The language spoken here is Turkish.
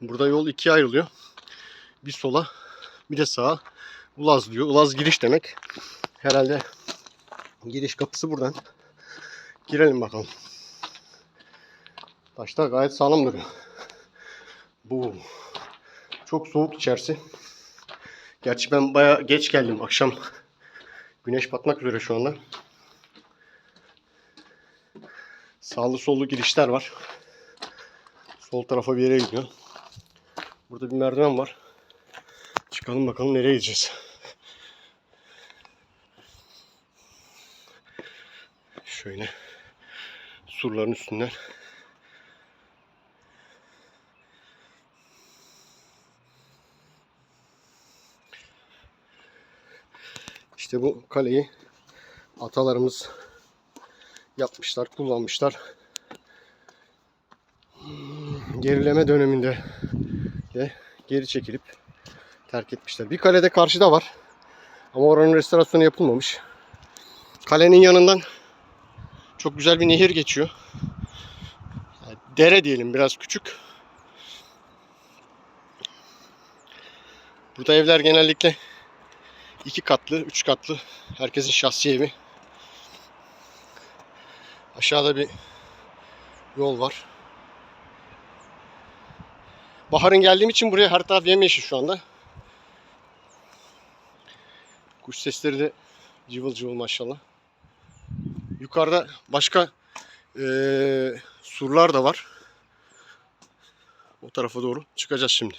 Burada yol ikiye ayrılıyor. Bir sola bir de sağa. Ulaz diyor. Ulaz giriş demek. Herhalde giriş kapısı buradan. Girelim bakalım. Taşlar gayet sağlam duruyor. Bu çok soğuk içerisi. Gerçi ben baya geç geldim. Akşam güneş batmak üzere şu anda. Sağlı sollu girişler var. Sol tarafa bir yere gidiyor. Burada bir merdiven var. Çıkalım bakalım nereye gideceğiz. Şöyle surların üstünden. İşte bu kaleyi atalarımız yapmışlar, kullanmışlar. Hmm, Gerileme döneminde de geri çekilip terk etmişler. Bir kalede karşıda var. Ama oranın restorasyonu yapılmamış. Kalenin yanından çok güzel bir nehir geçiyor. Yani Dere diyelim biraz küçük. Burada evler genellikle iki katlı, üç katlı. Herkesin şahsi evi. Aşağıda bir yol var. Baharın geldiğim için buraya her taraf yemyeşil şu anda. Kuş sesleri de cıvıl cıvıl maşallah. Yukarıda başka eee surlar da var. O tarafa doğru çıkacağız şimdi.